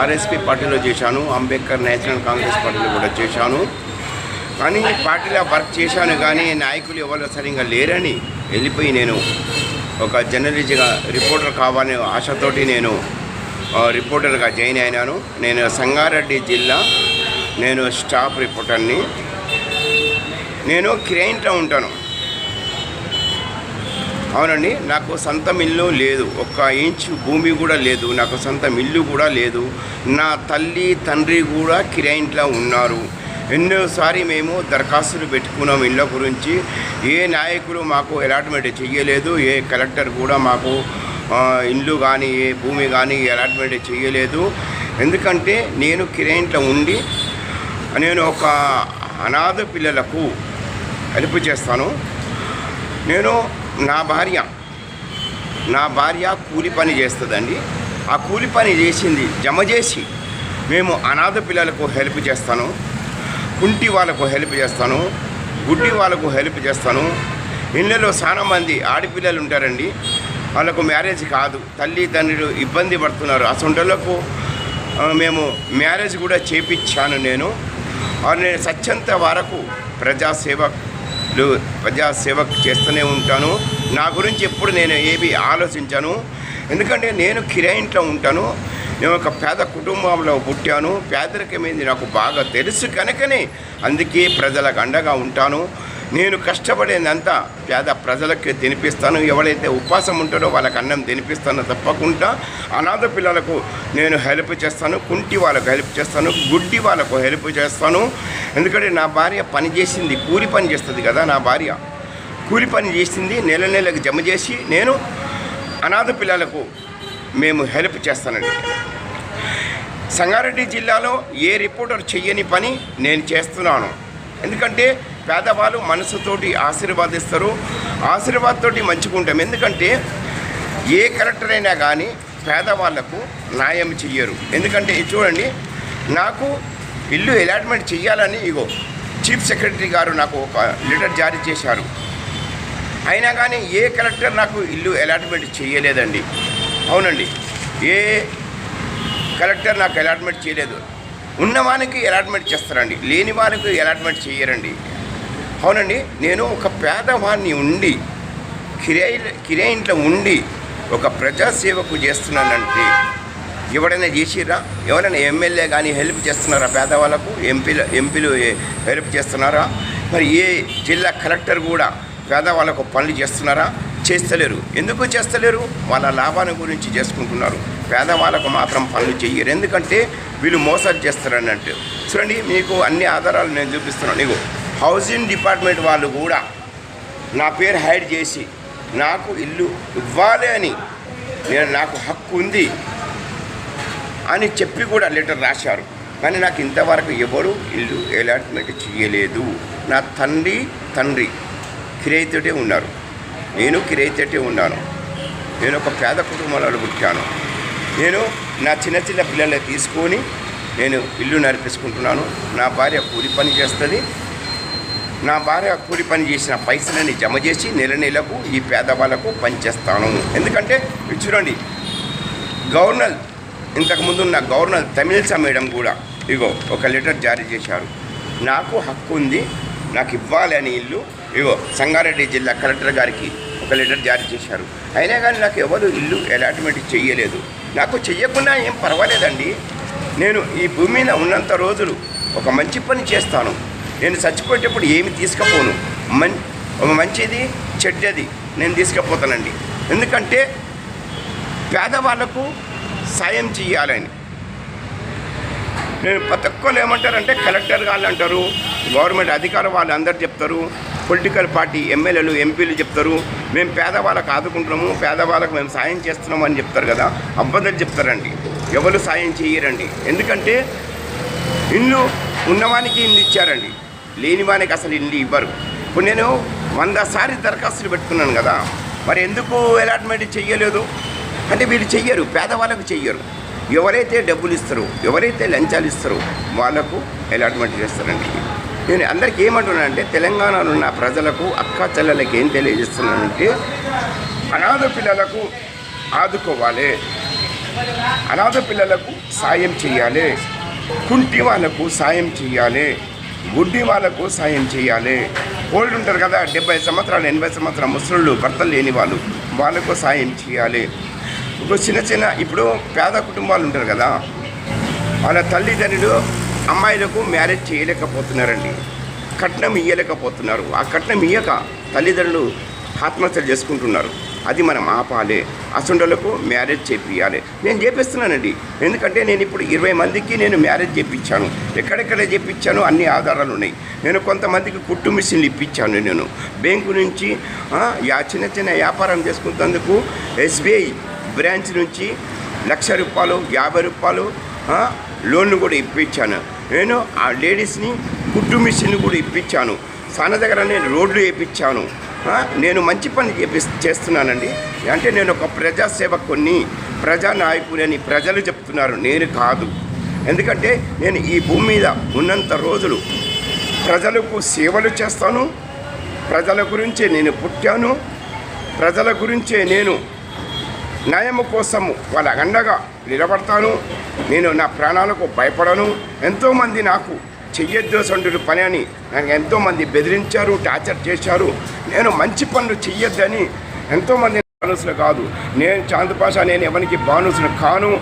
RSP పార్టీలో చేశాను Ambedkar national Congress పార్టీలో కూడా చేశాను. కానీ పార్టీలో వర్క్ చేశాను కానీ నాయకులు ఎవరు సరిగా లేరని వెళ్ళిపోయి నేను ఒక జర్నలిస్ట్గా రిపోర్టర్ కావాలనే ఆశతోటి నేను రిపోర్టర్గా జాయిన్ అయినాను. నేను సంగారెడ్డి జిల్లా నేను స్టాఫ్ రిపోర్టర్ని. నేను క్రెయింట్లో ఉంటాను. అవునండి నాకు సొంతం ఇల్లు లేదు. ఒక్క ఇంచ్ భూమి కూడా లేదు. నాకు సొంతం ఇల్లు కూడా లేదు. నా తల్లి తండ్రి కూడా కిరాయింట్లో ఉన్నారు. ఎన్నోసారి మేము దరఖాస్తులు పెట్టుకున్నాం ఇళ్ళ గురించి. ఏ నాయకులు మాకు అలాట్మెంట్ చేయలేదు ఏ కలెక్టర్ కూడా మాకు ఇల్లు కానీ ఏ భూమి కానీ అలాట్మెంట్ చేయలేదు ఎందుకంటే నేను కిరాయింట్లో ఉండి నేను ఒక అనాథ పిల్లలకు హెల్ప్ చేస్తాను. నేను నా భార్య నా భార్య కూలి పని చేస్తుందండి. ఆ కూలి పని చేసింది జమ చేసి మేము అనాథ పిల్లలకు హెల్ప్ చేస్తాను కుంటి వాళ్ళకు హెల్ప్ చేస్తాను గుడ్డి వాళ్ళకు హెల్ప్ చేస్తాను. ఇళ్ళలో చాలా మంది ఆడపిల్లలు ఉంటారండి. వాళ్ళకు మ్యారేజ్ కాదు. తల్లి తండ్రులు ఇబ్బంది పడుతున్నారు. అసొంటలకు మేము మ్యారేజ్ కూడా చేపించాను నేను. ఆ నేను సత్యంత వరకు ప్రజాసేవ ప్రజాసేవ చేస్తూనే ఉంటాను. నా గురించి ఎప్పుడు నేను ఏవి ఆలోచించాను. ఎందుకంటే నేను కిరాయింట్లో ఉంటాను. నేను ఒక పేద కుటుంబంలో పుట్టాను. పేదరికమైంది నాకు బాగా తెలుసు కనుకనే అందుకే ప్రజలకు అండగా ఉంటాను. నేను కష్టపడేదంతా పేద ప్రజలకి తినిపిస్తాను. ఎవరైతే ఉపాసం ఉంటారో వాళ్ళకి అన్నం తినిపిస్తాను తప్పకుండా. అనాథ పిల్లలకు నేను హెల్ప్ చేస్తాను. కుంటి వాళ్ళకు హెల్ప్ చేస్తాను. గుడ్డి వాళ్ళకు హెల్ప్ చేస్తాను. ఎందుకంటే నా భార్య పని చేసింది కూలి పని చేస్తుంది కదా నా భార్య. కూలి పని చేసింది నెల నెలకు జమ చేసి నేను అనాథ పిల్లలకు మేము హెల్ప్ చేస్తానండి. సంగారెడ్డి జిల్లాలో ఏ రిపోర్టర్ చెయ్యని పని నేను చేస్తున్నాను. ఎందుకంటే పేదవాళ్ళు మనసుతోటి ఆశీర్వాదిస్తారు ఆశీర్వాద్తోటి మంచిగా ఉంటాం. ఎందుకంటే ఏ కలెక్టర్ అయినా కానీ పేదవాళ్ళకు న్యాయం చెయ్యరు. ఎందుకంటే చూడండి నాకు ఇల్లు అలాట్మెంట్ చేయాలని ఇగో చీఫ్ సెక్రటరీ గారు నాకు ఒక లెటర్ జారీ చేశారు. అయినా కానీ ఏ కలెక్టర్ నాకు ఇల్లు అలాట్మెంట్ చేయలేదండి అవునండి. ఏ కలెక్టర్ నాకు అలాట్మెంట్ చేయలేదు ఉన్నవానికి అలాట్మెంట్ చేస్తారండి లేని వారికి అలాట్మెంట్ చేయరండి. అవునండి నేను ఒక పేదవాడిని ఉండి కిరాయి కిరాయి ఇంట్లో ఉండి ఒక ప్రజాసేవకు చేస్తున్నానంటే ఎవడైనా చేసిర్రా? ఎవరైనా ఎమ్మెల్యే కానీ హెల్ప్ చేస్తున్నారా పేదవాళ్ళకు? ఎంపీలు ఎంపీలు హెల్ప్ చేస్తున్నారా? మరి ఏ జిల్లా కలెక్టర్ కూడా పేదవాళ్ళకు పనులు చేస్తున్నారా? చేస్తలేరు. ఎందుకు చేస్తలేరు? వాళ్ళ లాభాన్ని గురించి చేసుకుంటున్నారు. పేదవాళ్ళకు మాత్రం పనులు చెయ్యరు. ఎందుకంటే వీళ్ళు మోసాలు చేస్తారన్నట్టు. చూడండి మీకు అన్ని ఆధారాలు నేను చూపిస్తున్నాను. నీకు హౌసింగ్ డిపార్ట్మెంట్ వాళ్ళు కూడా నా పేరు హైడ్ చేసి నాకు ఇల్లు ఇవ్వాలి అని నేను నాకు హక్కు ఉంది అని చెప్పి కూడా లెటర్ రాశారు. కానీ నాకు ఇంతవరకు ఎవరు ఇల్లు అలాట్మెంట్ చేయలేదు నా తండ్రి తండ్రి కిరైతోటే ఉన్నారు. నేను కిరైతోటే ఉన్నాను. నేను ఒక పేద కుటుంబంలో పుట్టాను. నేను నా చిన్న చిన్న పిల్లల్ని తీసుకొని నేను ఇల్లు నడిపించుకుంటున్నాను. నా భార్య కూలి పని చేస్తుంది. నా భార్య కూలి పని చేసిన పైసలని జమ చేసి నెల నెలకు ఈ పేదవాళ్ళకు పనిచేస్తాను ఎందుకంటే చూడండి గవర్నర్ ఇంతకుముందు ఉన్న గవర్నర్ తమిళసా మేడం కూడా ఇగో ఒక లెటర్ జారీ చేశారు. నాకు హక్కు ఉంది నాకు ఇవ్వాలి అని ఇల్లు ఇగో సంగారెడ్డి జిల్లా కలెక్టర్ గారికి లెటర్ జారీ చేశారు. అయినా కానీ నాకు ఎవరు ఇల్లు అలాట్మెంట్ చెయ్యలేదు. నాకు చెయ్యకుండా ఏం పర్వాలేదండి. నేను ఈ భూమి మీద ఉన్నంత రోజులు ఒక మంచి పని చేస్తాను. నేను చచ్చిపోయేటప్పుడు ఏమి తీసుకుపోను. మం ఒక మంచిది చెడ్డది నేను తీసుకుపోతానండి. ఎందుకంటే పేదవాళ్ళకు సాయం చేయాలని నేను ప్రతి ఒక్కరు ఏమంటారంటే కలెక్టర్ వాళ్ళు అంటారు గవర్నమెంట్ అధికారులు వాళ్ళు అందరు చెప్తారు పొలిటికల్ పార్టీ ఎమ్మెల్యేలు ఎంపీలు చెప్తారు మేము పేదవాళ్ళకు ఆదుకుంటున్నాము పేదవాళ్ళకు మేము సాయం చేస్తున్నాము అని చెప్తారు కదా అబద్ధాలు చెప్తారండి. ఎవరు సాయం చేయరండి. ఎందుకంటే ఇల్లు ఉన్నవానికి ఇల్లు ఇచ్చారండి. లేని వానికి అసలు ఇల్లు ఇవ్వరు. ఇప్పుడు నేను వంద సారి దరఖాస్తులు పెట్టుకున్నాను కదా మరి ఎందుకు అలాట్మెంట్ చెయ్యలేదు? అంటే వీళ్ళు చెయ్యరు పేదవాళ్ళకు చెయ్యరు. ఎవరైతే డబ్బులు ఇస్తారో ఎవరైతే లంచాలు ఇస్తారో వాళ్ళకు అలాట్మెంట్ చేస్తారండి. నేను అందరికీ ఏమంటున్నానంటే తెలంగాణలో ఉన్న ప్రజలకు అక్క చెల్లెలకి ఏం తెలియజేస్తున్నానంటే అనాథ పిల్లలకు ఆదుకోవాలి. అనాథ పిల్లలకు సాయం చేయాలి. కుంటి వాళ్ళకు సాయం చేయాలి. గుడ్డి వాళ్ళకు సాయం చేయాలి. ఓల్డ్ ఉంటారు కదా డెబ్బై సంవత్సరాలు ఎనభై సంవత్సరాలు ముసలిళ్ళు భర్తలు లేని వాళ్ళు వాళ్ళకు సాయం చేయాలి. ఇప్పుడు చిన్న చిన్న ఇప్పుడు పేద కుటుంబాలు ఉంటారు కదా వాళ్ళ తల్లిదండ్రులు అమ్మాయిలకు మ్యారేజ్ చేయలేకపోతున్నారండి. కట్నం ఇయ్యలేకపోతున్నారు. ఆ కట్నం ఇయ్యక తల్లిదండ్రులు ఆత్మహత్యలు చేసుకుంటున్నారు. అది మనం ఆపాలి. అసండలకు మ్యారేజ్ చేపియాలి నేను చేపిస్తున్నానండి. ఎందుకంటే నేను ఇప్పుడు ఇరవై మందికి నేను మ్యారేజ్ చేపించాను ఎక్కడెక్కడ చేపించాను అన్ని ఆధారాలు ఉన్నాయి. నేను కొంతమందికి కుట్టు మిషన్లు ఇప్పించాను నేను. బ్యాంకు నుంచి యా చిన్న చిన్న వ్యాపారం చేసుకున్నందుకు ఎస్బీఐ బ్రాంచ్ నుంచి లక్ష రూపాయలు యాభై రూపాయలు లోన్లు కూడా ఇప్పించాను నేను ఆ లేడీస్ని కుట్టు మిషన్ కూడా ఇప్పించాను. సాన దగ్గర నేను రోడ్లు వేయించాను నేను మంచి పని చేపి చేస్తున్నానండి. అంటే నేను ఒక ప్రజాసేవకుని ప్రజానాయకుని ప్రజలు చెప్తున్నారు. నేను కాదు. ఎందుకంటే నేను ఈ భూమి మీద ఉన్నంత రోజులు ప్రజలకు సేవలు చేస్తాను. ప్రజల గురించే నేను పుట్టాను. ప్రజల గురించే నేను న్యాయము కోసం వాళ్ళ అండగా నిలబడతాను. నేను నా ప్రాణాలకు భయపడను. ఎంతోమంది నాకు చెయ్యొద్దు పని అని నాకు ఎంతోమంది బెదిరించారు టార్చర్ చేశారు. నేను మంచి పనులు చెయ్యొద్దని ఎంతోమంది బానుసులు కాదు. నేను చాందపాష నేను ఎవరికి బానుసులు కాను.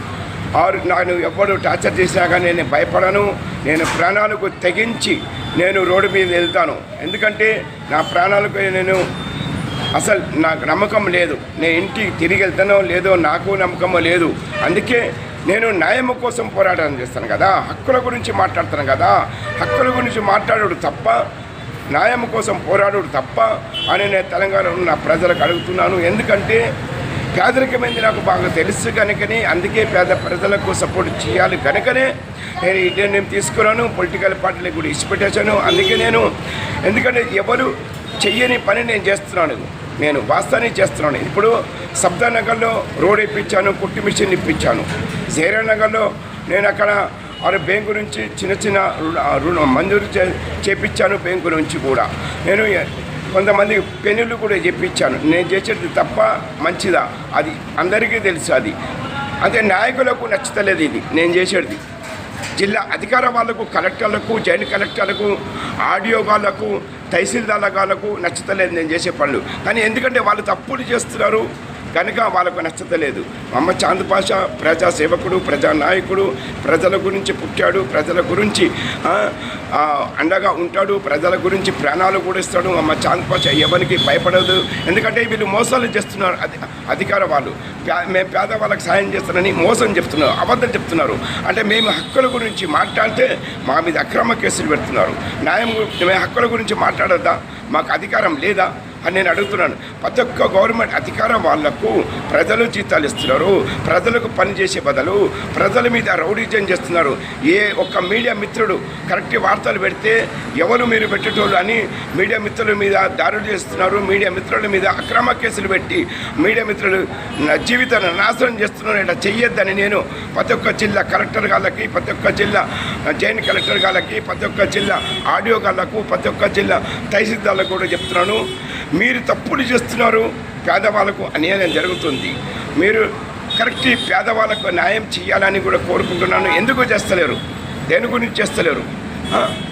ఆరు నన్ను ఎవరు టార్చర్ చేసినా కానీ నేను భయపడను. నేను ప్రాణాలకు తెగించి నేను రోడ్డు మీద వెళ్తాను. ఎందుకంటే నా ప్రాణాలకు నేను అసలు నాకు నమ్మకం లేదు. నేను ఇంటికి తిరిగి వెళ్తానో లేదో నాకు నమ్మకమో లేదు. అందుకే నేను న్యాయం కోసం పోరాటం చేస్తాను కదా. హక్కుల గురించి మాట్లాడుతాను కదా. హక్కుల గురించి మాట్లాడు తప్ప న్యాయం కోసం పోరాడు తప్ప అని నేను తెలంగాణలో ఉన్న ప్రజలకు అడుగుతున్నాను. ఎందుకంటే పేదరికమైంది నాకు బాగా తెలుసు కనుకనే అందుకే పేద ప్రజలకు సపోర్ట్ చేయాలి కనుకనే నేను ఈ నిర్ణయం తీసుకున్నాను. పొలిటికల్ పార్టీలకు కూడా ఇచ్చిపెట్టేశాను. అందుకే నేను ఎందుకంటే ఎవరు చెయ్యని పని నేను చేస్తున్నాను. నేను వాస్తవాన్ని చేస్తున్నాను. ఇప్పుడు సబ్దానగర్లో రోడ్ ఇప్పించాను కుట్టి మిషన్ ఇప్పించాను. జైరానగర్లో నేను అక్కడ వారి బ్యాంకు నుంచి చిన్న చిన్న రుణ రుణం మంజూరు చే చేపించాను బ్యాంకు నుంచి కూడా. నేను కొంతమంది పెన్నులు కూడా చెప్పించాను నేను చేసేది తప్ప మంచిదా? అది అందరికీ తెలుసు అది. అదే నాయకులకు నచ్చుతలేదు ఇది. నేను చేసేది. జిల్లా అధికార వాళ్ళకు కలెక్టర్లకు జాయింట్ కలెక్టర్లకు ఆడియో వాళ్ళకు తహసీల్దార్ల వాళ్ళకు నచ్చుతలేదు నేను చేసే పనులు. కానీ ఎందుకంటే వాళ్ళు తప్పులు చేస్తున్నారు. కనుక వాళ్ళకు నచ్చతలేదు అమ్మ చాంద్ పాషా ప్రజా సేవకుడు ప్రజా నాయకుడు ప్రజల గురించి పుట్టాడు ప్రజల గురించి అండగా ఉంటాడు ప్రజల గురించి ప్రాణాలు కూడా ఇస్తాడు. అమ్మ చాంద్ పాషా ఎవరికి భయపడదు. ఎందుకంటే వీళ్ళు మోసాలు చేస్తున్నారు అధి అధికార వాళ్ళు. పే- మేము పేదవాళ్ళకి సాయం చేస్తానని మోసం చెప్తున్నారు అబద్ధం చెప్తున్నారు. అంటే మేము హక్కుల గురించి మాట్లాడితే మా మీద అక్రమ కేసులు పెడుతున్నారు. న్యాయం మేము హక్కుల గురించి మాట్లాడద్దా? మాకు అధికారం లేదా? అని నేను అడుగుతున్నాను. ప్రతి ఒక్క గవర్నమెంట్ అధికారం వాళ్ళకు ప్రజలు జీతాలు ఇస్తున్నారు. ప్రజలకు పని చేసే బదులు ప్రజల మీద రౌడీజం చేస్తున్నారు. ఏ ఒక్క మీడియా మిత్రుడు కరెక్ట్ వార్తలు పెడితే ఎవరు మీరు పెట్టేటోళ్ళు అని మీడియా మిత్రుల మీద దారులు చేస్తున్నారు. మీడియా మిత్రుల మీద అక్రమ కేసులు పెట్టి మీడియా మిత్రులు జీవితాన్ని నాశనం చేస్తున్నారు. ఇట్లా చెయ్యొద్దని నేను ప్రతి ఒక్క జిల్లా కలెక్టర్ గాళ్ళకి ప్రతి ఒక్క జిల్లా జాయింట్ కలెక్టర్ గాళ్ళకి ప్రతి ఒక్క జిల్లా ఆడియో గాళ్ళకు ప్రతి ఒక్క జిల్లా తహసీల్దార్లకు కూడా చెప్తున్నాను. మీరు తప్పులు చేస్తున్నారు పేదవాళ్ళకు అన్యాయం జరుగుతుంది. మీరు కరెక్ట్ పేదవాళ్ళకు న్యాయం చేయాలని కూడా కోరుకుంటున్నాను. ఎందుకు చేస్తలేరు? దేని గురించి చేస్తలేరు?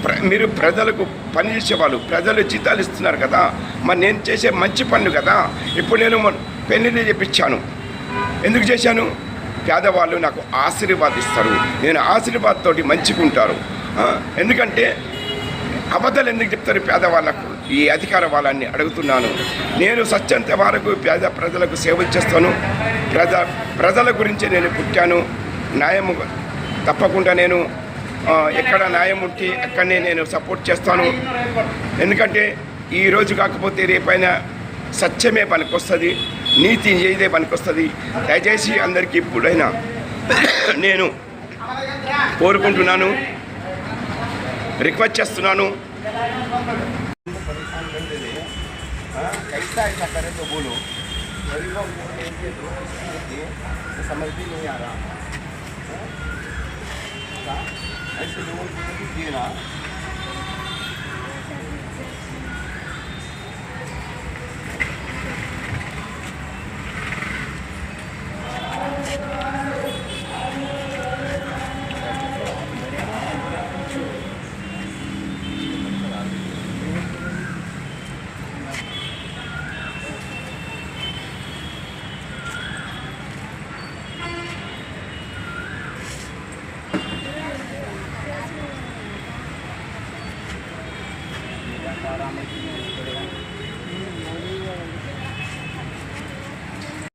ప్ర- మీరు ప్రజలకు పని చేసేవాళ్ళు ప్రజలు జీతాలు ఇస్తున్నారు కదా. మరి నేను చేసే మంచి పనులు కదా. ఇప్పుడు నేను మొన్న పెళ్ళిని చెప్పించాను ఎందుకు చేశాను? పేదవాళ్ళు నాకు ఆశీర్వాదిస్తారు. నేను ఆశీర్వాదంతో మంచిగా మంచిగుంటారు. ఎందుకంటే అబద్ధాలు ఎందుకు చెప్తారు పేదవాళ్ళకు ఈ అధికార వాళ్ళని అడుగుతున్నాను. నేను సత్యంత వరకు పేద ప్రజలకు సేవ చేస్తాను. ప్రజ ప్రజల గురించి నేను పుట్టాను. న్యాయము తప్పకుండా నేను ఎక్కడ న్యాయం ఉంటే అక్కడనే నేను సపోర్ట్ చేస్తాను. ఎందుకంటే ఈ రోజు కాకపోతే రేపైనా సత్యమే పనికొస్తుంది. నీతి ఏదే పనికొస్తుంది. దయచేసి అందరికీ ఇప్పుడైనా నేను కోరుకుంటున్నాను. రిక్వెస్ట్ చేస్తున్నాను कैसा ऐसा करे तो बोलो